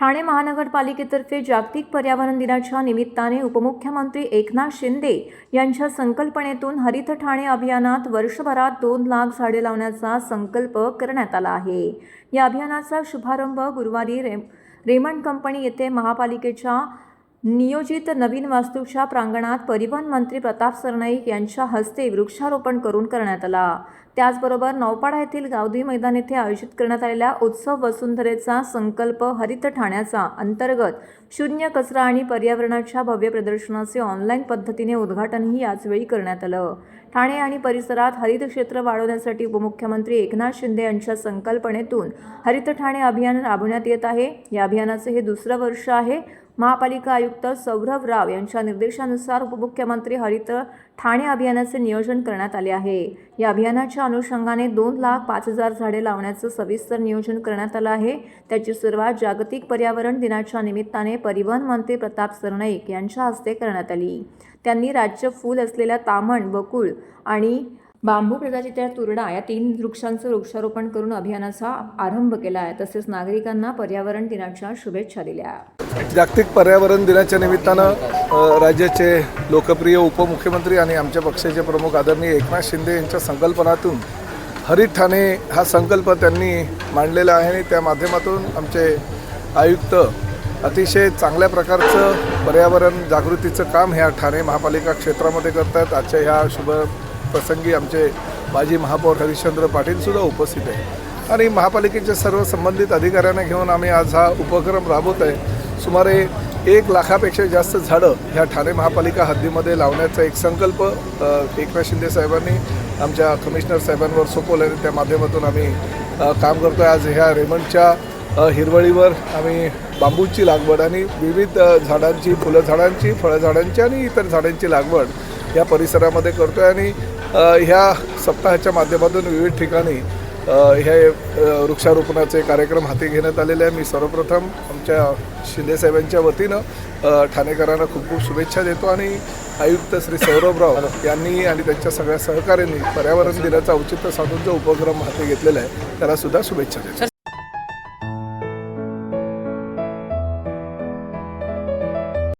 ठाणे महानगरपालिकेतर्फे जागतिक पर्यावरण दिनाच्या निमित्ताने उपमुख्यमंत्री एकनाथ शिंदे यांच्या संकल्पनेतून हरित ठाणे अभियानात वर्षभरात दोन लाख झाडे लावण्याचा संकल्प करण्यात आला आहे. या अभियानाचा शुभारंभ गुरुवारी रे रेमंड कंपनी येथे महापालिकेच्या नियोजित नवीन वास्तूच्या प्रांगणात परिवहन मंत्री प्रताप सरनाईक यांच्या हस्ते वृक्षारोपण करून करण्यात आला. त्याचबरोबर नौपाडा येथील गावधी मैदान येथे आयोजित करण्यात आलेल्या उत्सव वसुंधरेचा संकल्प हरित ठाण्याचा अंतर्गत शून्य कचरा आणि पर्यावरणाच्या भव्य प्रदर्शनाचे ऑनलाईन पद्धतीने उद्घाटनही याचवेळी करण्यात आलं. ठाणे आणि परिसरात हरित क्षेत्र वाढवण्यासाठी उपमुख्यमंत्री एकनाथ शिंदे यांच्या संकल्पनेतून हरित ठाणे अभियान राबवण्यात येत आहे. या अभियानाचे हे दुसरं वर्ष आहे. महापालिका आयुक्त सौरभ राव यांच्या निर्देशानुसार उपमुख्यमंत्री हरित ठाणे अभियानाचे नियोजन करण्यात आले आहे. या अभियानाच्या अनुषंगाने दोन लाख पाच हजार झाडे लावण्याचं सविस्तर नियोजन करण्यात आलं आहे. त्याची सुरुवात जागतिक पर्यावरण दिनाच्या निमित्ताने परिवहन मंत्री प्रताप सरनाईक यांच्या हस्ते करण्यात आली. त्यांनी राज्य फूल असलेल्या तामण बकुळ आणि बांबू प्रजातीच्या तुरडा या तीन वृक्षांचं वृक्षारोपण करून अभियानाचा आरंभ केला आहे. तसेच नागरिकांना पर्यावरण दिनाच्या शुभेच्छा दिल्या. जागतिक पर्यावरण दिनाच्या निमित्तानं राज्याचे लोकप्रिय उपमुख्यमंत्री आणि आमच्या पक्षाचे प्रमुख आदरणीय एकनाथ शिंदे यांच्या संकल्पनातून हरित ठाणे हा संकल्प त्यांनी मांडलेला आहे आणि त्या माध्यमातून आमचे आयुक्त अतिशय चांगल्या प्रकारचं पर्यावरण जागृतीचं काम ह्या ठाणे महापालिका क्षेत्रामध्ये करतात आजच्या ह्या शुभ प्रसंगी आमचे माजी महापौर हरिश्चंद्र पाटीलसुद्धा उपस्थित आहे. आणि महापालिकेच्या सर्व संबंधित अधिकाऱ्यांना घेऊन आम्ही आज हा उपक्रम राबवत आहे. सुमारे एक लाखापेक्षा जास्त झाडं ह्या ठाणे महापालिका हद्दीमध्ये लावण्याचा एक संकल्प एकनाथ शिंदे साहेबांनी आमच्या कमिशनर साहेबांवर सोपवला आणि त्या माध्यमातून आम्ही काम करतो आहे आज ह्या रेमंडच्या हिरवळीवर आम्ही बांबूची लागवड आणि विविध झाडांची फुलं झाडांची आणि इतर झाडांची लागवड या परिसरामध्ये करतो आहे आणि ह्या सप्ताहाच्या माध्यमातून विविध ठिकाणी हे अ, वृक्षारोपणाचे कार्यक्रम हाती घेण्यात आलेले आहे. मी सर्वप्रथम आमच्या शिंदेसाहेबांच्या वतीनं ठाणेकरांना खूप खूप शुभेच्छा देतो आणि आयुक्त श्री सौरभराव यांनी आणि त्यांच्या सगळ्या सहकाऱ्यांनी पर्यावरण दिनाचा औचित्य साधून जो उपक्रम हाती घेतलेला आहे. त्याला सुद्धा शुभेच्छा देतो.